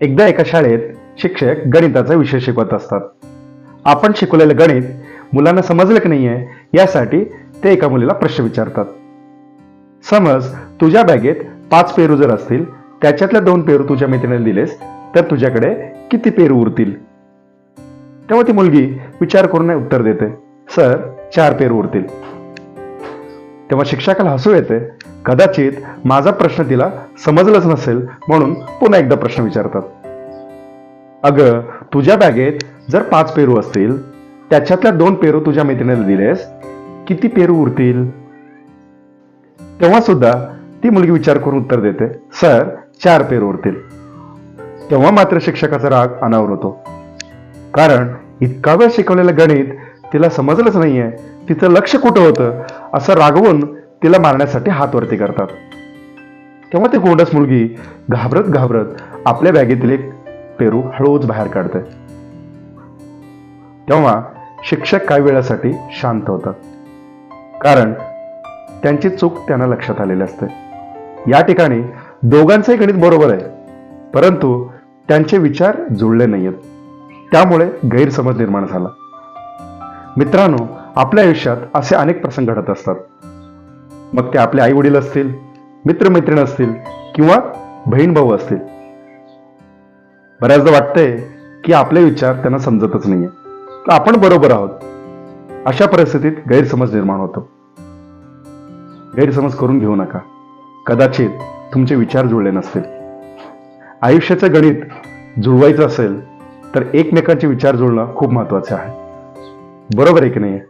एकदा एका शाळेत शिक्षक गणिताचा विषय शिकवत असतात. आपण शिकवलेलं गणित मुलांना समजलं की नाहीये यासाठी ते एका मुलीला प्रश्न विचारतात. समज तुझ्या बॅगेत पाच पेरू जर असतील त्याच्यातल्या दोन पेरू तुझ्या मित्राने दिलेस तर तुझ्याकडे किती पेरू उरतील? तेव्हा ती मुलगी विचार करून उत्तर देते सर चार पेरू उरतील. तेव्हा शिक्षकाला हसू येते. कदाचित माझा प्रश्न तिला समजलंच नसेल म्हणून पुन्हा एकदा प्रश्न विचारतात. अगं तुझ्या बॅगेत जर पाच पेरू असतील त्याच्यातल्या दोन पेरू तुझ्या मैत्रिणीला दिलेस किती पेरू उरतील? तेव्हा सुद्धा ती मुलगी विचार करून उत्तर देते सर चार पेरू उरतील. तेव्हा मात्र शिक्षकाचा राग अनावर होतो. कारण इतका वेळ शिकवलेलं गणित तिला समजलंच नाहीये. तिचं लक्ष कुठं होतं? असं रागवून तिला मारण्यासाठी हातवरती करतात. तेव्हा ती गोंडस मुलगी घाबरत घाबरत आपल्या बॅगेतील एक पेरू हळूच बाहेर काढते. तेव्हा शिक्षक काही वेळासाठी शांत होतात. कारण त्यांची चूक त्यांना लक्षात आलेली असते. या ठिकाणी दोघांचंही गणित बरोबर आहे. परंतु त्यांचे विचार जुळले नाहीयेत. त्यामुळे गैरसमज निर्माण झाला. मित्रांनो आपल्या आयुष्यात असे अनेक प्रसंग घडत असतात. मग ते आपले आई वडील असतील मित्रमैत्रीण असतील किंवा बहीण भाऊ असतील. बऱ्याचदा वाटतंय की आपले विचार त्यांना समजतच नाहीये. तर आपण बरोबर आहोत. अशा परिस्थितीत गैरसमज निर्माण होतो. गैरसमज करून घेऊ नका. कदाचित तुमचे विचार जुळले नसतील. आयुष्याचं गणित जुळवायचं असेल तर एकमेकांचे विचार जुळणं खूप महत्त्वाचे आहे. बरोबर आहे की नाही?